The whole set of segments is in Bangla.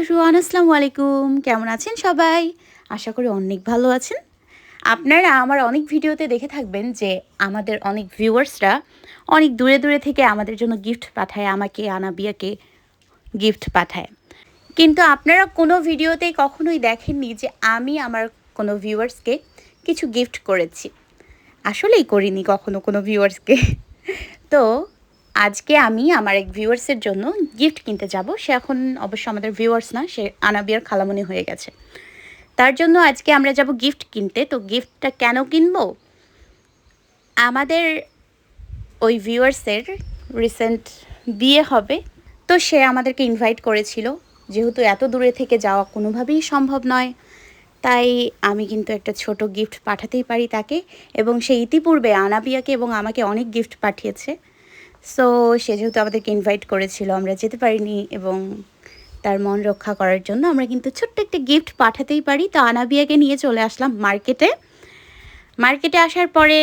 এভরিওয়ান, আসসালামু আলাইকুম। কেমন আছেন সবাই? আশা করি অনেক ভালো আছেন। আপনারা আমার অনেক ভিডিওতে দেখে থাকবেন যে আমাদের অনেক ভিউয়ার্সরা অনেক দূরে দূরে থেকে আমাদের জন্য গিফট পাঠায়, আমাকে, আনাবিয়াকে গিফট পাঠায়। কিন্তু আপনারা কোনো ভিডিওতেই কখনোই দেখেননি যে আমি আমার কোনো ভিউয়ার্সকে কিছু গিফট করেছি। আসলেই করিনি কখনো কোনো ভিউয়ার্সকে। তো আজকে আমি আমার এক ভিউয়ার্সের জন্য গিফট কিনতে যাব। সে এখন অবশ্য আমাদের ভিউয়ার্স না, সে আনাবিয়ার খালামনি হয়ে গেছে। তার জন্য আজকে আমরা যাব গিফট কিনতে। তো গিফটটা কেন কিনব? আমাদের ওই ভিউয়ার্সের রিসেন্ট বিয়ে হবে। তো সে আমাদেরকে ইনভাইট করেছিল। যেহেতু এত দূরে থেকে যাওয়া কোনোভাবেই সম্ভব নয়, তাই আমি কিন্তু একটা ছোট গিফট পাঠাতেই পারি তাকে। এবং সে ইতিপূর্বে আনাবিয়াকে এবং আমাকে অনেক গিফট পাঠিয়েছে। সো সে যেহেতু আমাদেরকে ইনভাইট করেছিল, আমরা যেতে পারিনি এবং তার মন রক্ষা করার জন্য আমরা কিন্তু ছোট্ট একটা গিফট পাঠাতেই পারি। তো আনাবিয়াকে নিয়ে চলে আসলাম মার্কেটে মার্কেটে আসার পরে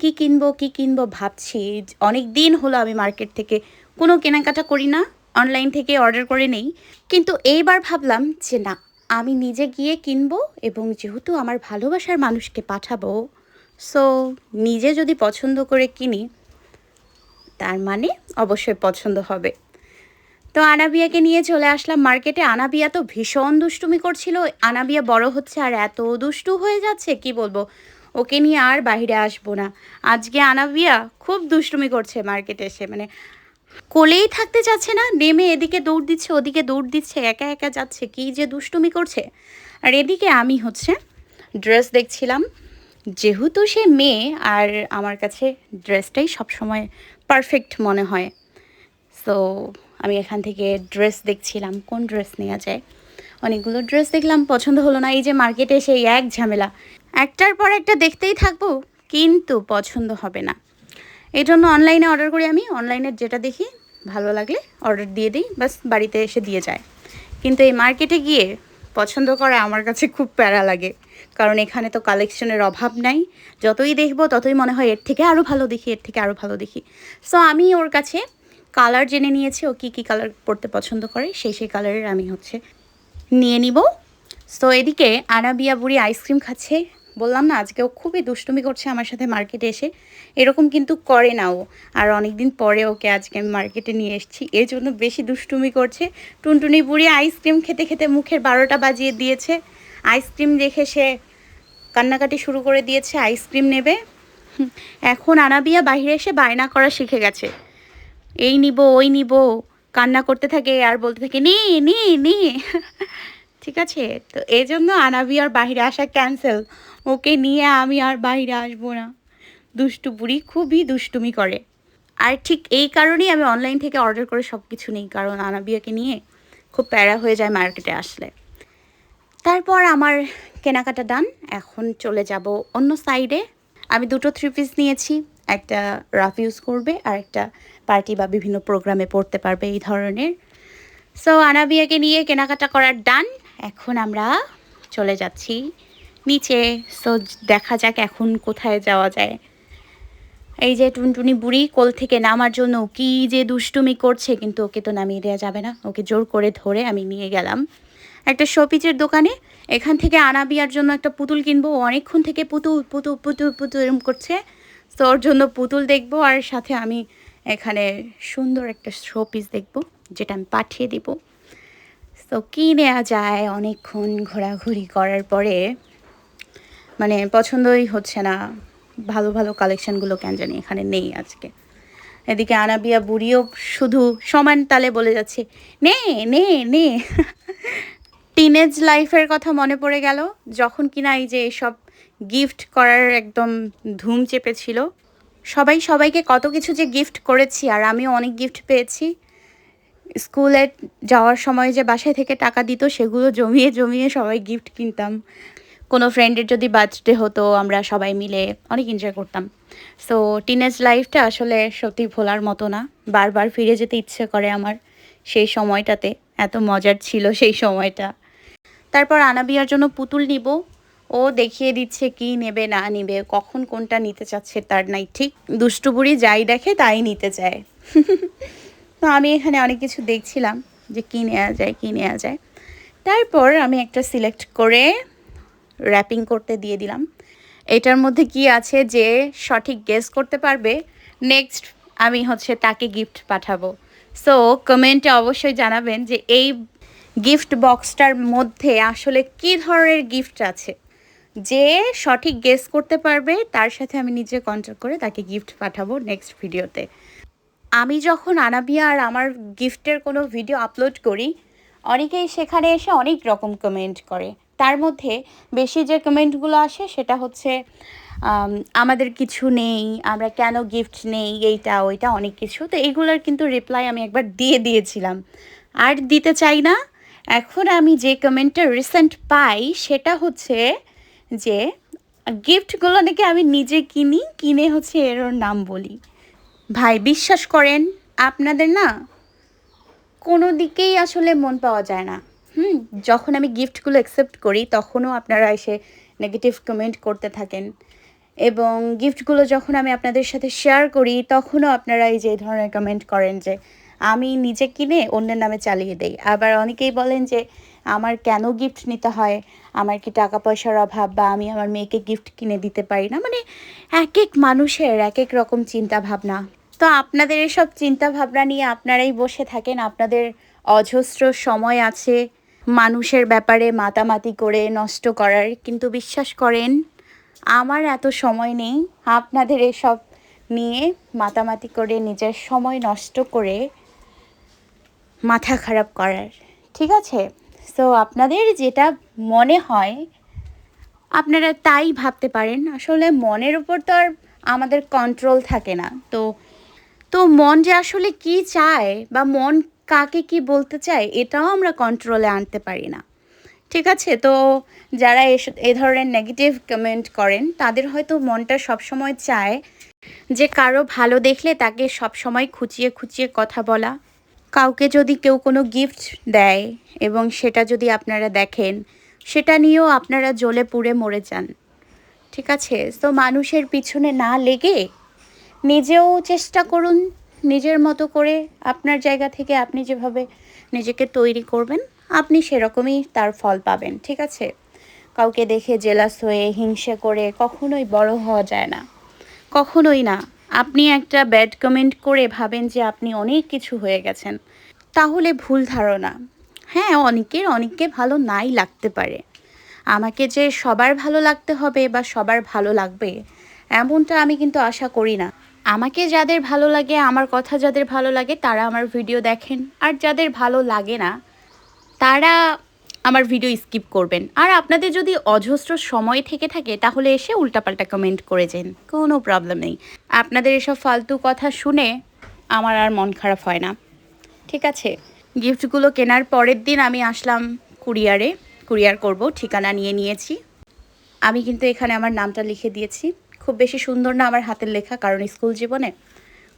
কি কিনবো কি কিনবো ভাবছি। অনেক দিন হলো আমি মার্কেট থেকে কোনো কেনাকাটা করি না অনলাইন থেকে অর্ডার করে নেই। কিন্তু এইবার ভাবলাম যে না, আমি নিজে গিয়ে কিনবো এবং যেহেতু আমার ভালোবাসার মানুষকে পাঠাবো সো নিজে যদি পছন্দ করে কিনি তার মানে অবশ্যই পছন্দ হবে। তো আনাবিয়াকে নিয়ে চলে আসলাম মার্কেটে। আনাবিয়া তো ভীষণ দুষ্টুমি করছিল। আনাবিয়া বড় হচ্ছে আর এত দুষ্টু হয়ে যাচ্ছে, কি বলব? ওকে নিয়ে আর বাইরে আসব না। আজকে আনাবিয়া খুব দুষ্টুমি করছে মার্কেটে এসে। মানে কোলেই থাকতে চাচ্ছে না, নেমে এদিকে দৌড় দিচ্ছে, ওদিকে দৌড় দিচ্ছে, একা একা যাচ্ছে, কি যে দুষ্টুমি করছে। আর এদিকে আমি হচ্ছে ড্রেস দেখছিলাম। যেহেতু সে মেয়ে, আর আমার কাছে ড্রেসটাই সবসময় পারফেক্ট মনে হয়। সো আমি এখান থেকে ড্রেস দেখছিলাম, কোন ড্রেস নেওয়া যায়? অনেকগুলো ড্রেস দেখলাম, পছন্দ হলো না, এই যে মার্কেটে সেই এক ঝামেলা। একটার পর একটা দেখতেই থাকব, কিন্তু পছন্দ হবে না। এই জন্য অনলাইনে অর্ডার করি আমি অনলাইনে যেটা দেখি, ভালো লাগলে অর্ডার দিয়ে দিই বাস বাড়িতে এসে দিয়ে যায়। কিন্তু এই মার্কেটে গিয়ে পছন্দ করা আমার কাছে খুব প্যারা লাগে। কারণ এখানে তো কালেকশনের অভাব নাই। যতই দেখব, ততই মনে হয় এর থেকে আরও ভালো দেখি, এর থেকে আরও ভালো দেখি। সো আমি ওর কাছে কালার জেনে নিয়েছি, ও কী কী কালার পরতে পছন্দ করে, সেই সেই কালারের আমি হচ্ছে নিয়ে নিব। সো এদিকে আনাবিয়া বুড়ি আইসক্রিম খাচ্ছে। বললাম না, আজকে ও খুবই দুষ্টুমি করছে আমার সাথে মার্কেটে এসে। এরকম কিন্তু করে না ও। আর অনেক দিন পরে ওকে আজকে আমি মার্কেটে নিয়ে এসেছি। এর জন্য বেশি দুষ্টুমি করছে। টুনটুনি বুড়ি আইসক্রিম খেতে খেতে মুখের বারোটা বাজিয়ে দিয়েছে। আইসক্রিম দেখে সে কান্নাকাটি শুরু করে দিয়েছে আইসক্রিম নেবে। এখন আনাবিয়া বাহিরে এসে বায়না করা শিখে গেছে। এই নিব, ওই নিব, কান্না করতে থাকে, আর বলতে থাকে, নি নি নি। ঠিক আছে? তো এই জন্য আনাবি আর বাহিরে আসা ক্যান্সেল ওকে নিয়ে আমি আর বাইরে আসব না। দুষ্টু বুড়ি খুবই দুষ্টুমি করে। আর ঠিক এই কারণেই আমি অনলাইন থেকে অর্ডার করে সব কিছু নিই, কারণ আনাবিয়াকে নিয়ে খুব প্যারা হয়ে যায় মার্কেটে আসলে। তারপর আমার কেনাকাটা ডান। এখন চলে যাব অন্য সাইডে আমি দুটো থ্রি পিস নিয়েছি, একটা রাফ ইউজ করবে আর একটা পার্টি বা বিভিন্ন প্রোগ্রামে পড়তে পারবে এই ধরনের। সো আনাবিয়াকে নিয়ে কেনাকাটা করার ডান। এখন আমরা চলে যাচ্ছি নিচে। সো দেখা যাক এখন কোথায় যাওয়া যায়। এই যে টুনটুনি বুড়ি কোল থেকে নামার জন্য কি যে দুষ্টুমি করছে, কিন্তু ওকে তো নামিয়ে দেওয়া যাবে না। ওকে জোর করে ধরে আমি নিয়ে গেলাম। একটা শোপিচের দোকানে, এখান থেকে আনাবিয়ার জন্য একটা পুতুল কিনবো অনেকক্ষণ থেকে পুতুল পুতুল পুতুল পুতুল এরম করছে। তো ওর জন্য পুতুল দেখব, আর সাথে আমি এখানে সুন্দর একটা শোপিস দেখব, যেটা আমি পাঠিয়ে দিব। তো কী নেওয়া যায় অনেকক্ষণ ঘোরাঘুরি করার পরে মানে পছন্দই হচ্ছে না। ভালো ভালো কালেকশানগুলো কেন জানি এখানে নেই আজকে। এদিকে আনাবিয়া বুড়িও শুধু সমান তালে বলে যাচ্ছে, নে নে নে। টিনেজ লাইফের কথা মনে পড়ে গেল, যখন কিনা এই যে এসব গিফট করার একদম ধুম চেপেছিল। সবাই সবাইকে কত কিছু যে গিফট করেছি, আর আমিও অনেক গিফট পেয়েছি। স্কুলে যাওয়ার সময় যে বাসায় থেকে টাকা দিত, সেগুলো জমিয়ে জমিয়ে সবাই গিফট কিনতাম। কোনো ফ্রেন্ডের যদি বার্থডে হতো, আমরা সবাই মিলে অনেক এনজয় করতাম। সো টিনেজ লাইফটা আসলে সত্যি ভোলার মতো না। বারবার ফিরে যেতে ইচ্ছে করে আমার সেই সময়টাতে। এত মজার ছিল সেই সময়টা। তারপর আনাবিয়ার জন্য পুতুল নিব। ও দেখিয়ে দিচ্ছে কি নেবে, না নেবে, কখন কোনটা নিতে চাচ্ছে তার নাই, ঠিক? দুষ্টু বুড়ি যাই দেখে তাই নিতে চায়। তো আমি এখানে অনেক কিছু দেখছিলাম যে কী নেওয়া যায়, কী নেওয়া যায়। তারপর আমি একটা সিলেক্ট করে র্যাপিং করতে দিয়ে দিলাম। এটার মধ্যে কি আছে যে সঠিক গেস করতে পারবে? নেক্সট আমি হচ্ছে তাকে গিফট পাঠাবো। সো কমেন্টে অবশ্যই জানাবেন যে এই গিফট বক্সটার মধ্যে আসলে কি ধরনের গিফট আছে? যে সঠিক গেস করতে পারবে, তার সাথে আমি নিজে কন্ট্যাক্ট করে তাকে গিফট পাঠাবো নেক্সট ভিডিওতে। আমি যখন আনাবিয়া আর আমার গিফটের কোনো ভিডিও আপলোড করি, অনেকেই সেখানে এসে অনেক রকম কমেন্ট করে। তার মধ্যে বেশি যে কমেন্টগুলো আসে, সেটা হচ্ছে আমাদের কিছু নেই, আমরা কেন গিফট নেই, এইটা, ওইটা, অনেক কিছু। তো এইগুলোর কিন্তু রিপ্লাই আমি একবার দিয়ে দিয়েছিলাম। আর দিতে চাই না এখন আমি যে কমেন্টটা রিসেন্ট পাই, সেটা হচ্ছে যে গিফটগুলো নাকি আমি নিজে কিনি, কিনে হচ্ছে এর নাম বলি। ভাই, বিশ্বাস করেন, আপনাদের না কোনো দিকেই আসলে মন পাওয়া যায় না। হুম, যখন আমি গিফটগুলো অ্যাকসেপ্ট করি, তখনও আপনারা এসে নেগেটিভ কমেন্ট করতে থাকেন। এবং গিফটগুলো যখন আমি আপনাদের সাথে শেয়ার করি, তখনও আপনারা এই যে ধরনের কমেন্ট করেন যে আমি নিজে কিনে অন্যের নামে চালিয়ে দেই। আবার অনেকেই বলেন যে, আমার কেন গিফট নিতে হয়? আমার কি টাকা পয়সার অভাব বা আমি আমার মেয়েকে গিফট কিনে দিতে পারি না? মানে এক এক মানুষের এক এক রকম চিন্তা ভাবনা তো আপনাদের এসব চিন্তা ভাবনা নিয়ে আপনারাই বসে থাকেন। আপনাদের অজস্র সময় আছে মানুষের ব্যাপারে মাতামাতি করে নষ্ট করার। কিন্তু বিশ্বাস করেন, আমার এত সময় নেই। আপনাদের এসব নিয়ে মাতামাতি করে, নিজের সময় নষ্ট করে মাথা খারাপ করার। ঠিক আছে? সো আপনাদের যেটা মনে হয়, আপনারা তাই ভাবতে পারেন। আসলে মনের উপর তো আর আমাদের কন্ট্রোল থাকে না। তো তো মন যে আসলে কি চায় বা মন কাকে কি বলতে চায়, এটাও আমরা কন্ট্রোলে আনতে পারি না। ঠিক আছে? তো, যারা এ ধরনের নেগেটিভ কমেন্ট করেন, তাদের হয়তো মনটা সবসময় চায় যে কারও ভালো দেখলে তাকে সবসময় খুঁচিয়ে খুঁচিয়ে কথা বলা। কাউকে যদি কেউ কোনো গিফট দেয় এবং সেটা যদি আপনারা দেখেন, সেটা নিয়েও আপনারা জ্বলে পুড়ে মরে যান। ঠিক আছে? তো মানুষের পিছনে না লেগে নিজেও চেষ্টা করুন, নিজের মতো করে আপনার জায়গা থেকে আপনি যেভাবে নিজেকে তৈরি করবেন, আপনি সেরকমই তার ফল পাবেন। ঠিক আছে? কাউকে দেখে জেলাস হয়ে, হিংসে করে কখনোই বড় হওয়া যায় না। কখনোই না। আপনি একটা ব্যাড কমেন্ট করে ভাবেন যে আপনি অনেক কিছু হয়ে গেছেন। তাহলে ভুল ধারণা। হ্যাঁ অনেকের অনেককে ভালো নাই লাগতে পারে। আমাকে যে সবার ভালো লাগতে হবে বা সবার ভালো লাগবে, এমনটা আমি কিন্তু আশা করি না। আমাকে যাদের ভালো লাগে, আমার কথা যাদের ভালো লাগে, তারা আমার ভিডিও দেখেন। আর যাদের ভালো লাগে না, তারা আমার ভিডিও স্কিপ করবেন। আর আপনাদের যদি অজস্র সময় থেকে থাকে, তাহলে এসে উল্টাপাল্টা কমেন্ট করে যান। কোনো প্রবলেম নেই। আপনাদের এসব ফালতু কথা শুনে আমার আর মন খারাপ হয় না। ঠিক আছে? গিফটগুলো কেনার পরের দিন আমি আসলাম কুরিয়ারে। কুরিয়ার করব, ঠিকানা নিয়ে নিয়েছি। আমি কিন্তু এখানে আমার নামটা লিখে দিয়েছি। খুব বেশি সুন্দর না আমার হাতের লেখা, কারণ স্কুল জীবনে।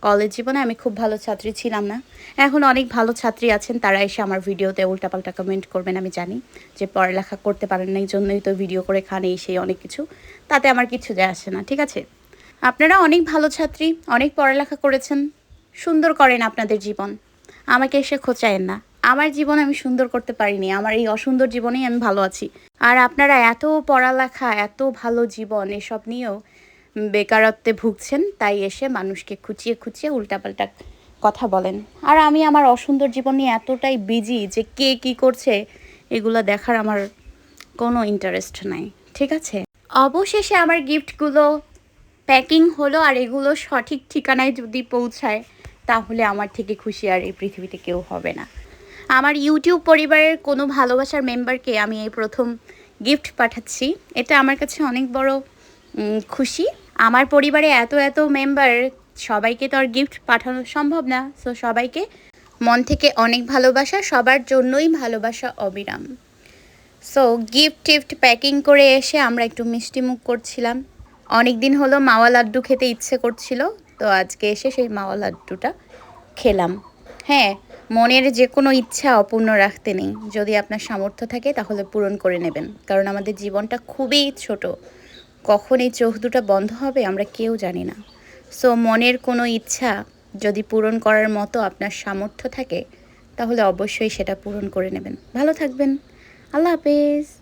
কলেজ জীবনে আমি খুব ভালো ছাত্রী ছিলাম না। এখন অনেক ভালো ছাত্রী আছেন, তারা এসে আমার ভিডিওতে উল্টাপাল্টা কমেন্ট করবেন, আমি জানি যে পড়ালেখা করতে পারেন না এই জন্যই তো ভিডিও করে খান, এই সেই অনেক কিছু। তাতে আমার কিছু যায় আসে না, ঠিক আছে? আপনারা অনেক ভালো ছাত্রী, অনেক পড়ালেখা করেছেন, সুন্দর করেন আপনাদের জীবন। আমাকে এসে খোঁচায়েন না। আমার জীবন আমি সুন্দর করতে পারিনি, আমার এই অসুন্দর জীবনেই আমি ভালো আছি। আর আপনারা এত পড়ালেখা, এত ভালো জীবন, এসব নিয়েও বেকারত্বে ভুগছেন, তাই এসে মানুষকে খুঁচিয়ে খুঁচিয়ে উল্টাপাল্টা কথা বলেন। আর আমি আমার অসুন্দর জীবন নিয়ে এতটাই বিজি যে কে কি করছে, এগুলো দেখার আমার কোনো ইন্টারেস্ট নাই, ঠিক আছে? অবশেষে আমার গিফটগুলো প্যাকিং হলো আর এগুলো সঠিক ঠিকানায় যদি পৌঁছায়, তাহলে আমার থেকে খুশি আর এই পৃথিবীতে কেউ হবে না। আমার ইউটিউব পরিবারের কোনো ভালোবাসার মেম্বারকে আমি এই প্রথম গিফট পাঠাচ্ছি। এটা আমার কাছে অনেক বড় খুশি। আমার পরিবারে এত এত মেম্বার সবাইকে তো আর গিফট পাঠানো সম্ভব না। সো সবাইকে মন থেকে অনেক ভালোবাসা, সবার জন্যই ভালোবাসা অবিরাম। সো গিফট টিফট প্যাকিং করে এসে আমরা একটু মিষ্টি মুখ করছিলাম। অনেক দিন হলো মাওয়া লাড্ডু খেতে ইচ্ছে করছিল, তো আজকে এসে সেই মাওয়া লাড্ডুটা খেলাম। হ্যাঁ মনের যে কোনো ইচ্ছা অপূর্ণ রাখতে নেই। যদি আপনার সামর্থ্য থাকে, তাহলে পূরণ করে নেবেন। কারণ আমাদের জীবনটা খুবই ছোট। কখন এই চোখ দুটো বন্ধ হবে আমরা কেউ জানি না। সো মনের কোনো ইচ্ছা যদি পূরণ করার মতো আপনার সামর্থ্য থাকে, তাহলে অবশ্যই সেটা পূরণ করে নেবেন। ভালো থাকবেন। আল্লাহ হাফেজ।